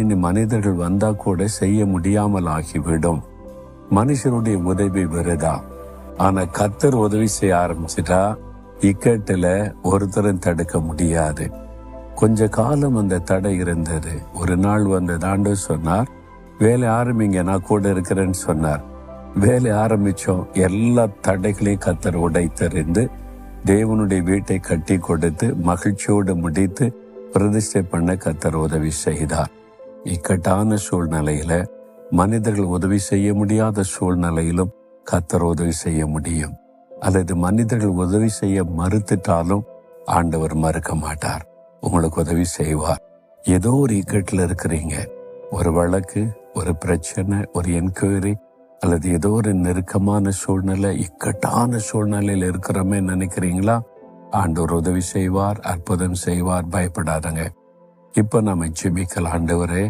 இனி மனிதர்கள் வந்தா கூட செய்ய முடியாமல் ஆகிவிடும். மனுஷனுடைய உதவி விருதா ஆனா கத்தர் உதவி செய்ய ஆரம்பிச்சிட்டா இக்கட்டுல ஒருத்தரும் தடுக்க முடியாது. கொஞ்ச காலம் அந்த தடை இருந்தது. ஒரு நாள் வந்த தாண்டு சொன்னார் வேலை ஆரம்பிங்க நான் கூட இருக்கிறேன்னு சொன்னார். வேலை ஆரம்பிச்சோம் எல்லா தடைகளையும் கத்தர் உடைத்தறிந்து தேவனுடைய வீட்டை கட்டி கொடுத்து மகிழ்ச்சியோடு முடித்து பிரதிஷ்டை பண்ண கத்தர் உதவி செய்தார். இக்கட்டான சூழ்நிலையில மனிதர்கள் உதவி செய்ய முடியாத சூழ்நிலையிலும் கத்தர் உதவி செய்ய முடியும். அல்லது மனிதர்கள் உதவி செய்ய மறுத்துட்டாலும் ஆண்டவர் மறுக்க மாட்டார். உங்களுக்கு உதவி செய்வார். ஏதோ ஒரு இக்கட்டில் இருக்கிறீங்க. ஒரு வழக்கு ஒரு பிரச்சனை ஒரு என்கொயரி அல்லது ஏதோ ஒரு நெருக்கமான சூழ்நிலை இக்கட்டான சூழ்நிலையில் இருக்கிறோமே நினைக்கிறீங்களா? ஆண்டவர் உதவி செய்வார் அற்புதம் செய்வார். பயப்படாதங்க. இப்ப நம்ம ஜெபிக்கல் ஆண்டவரே.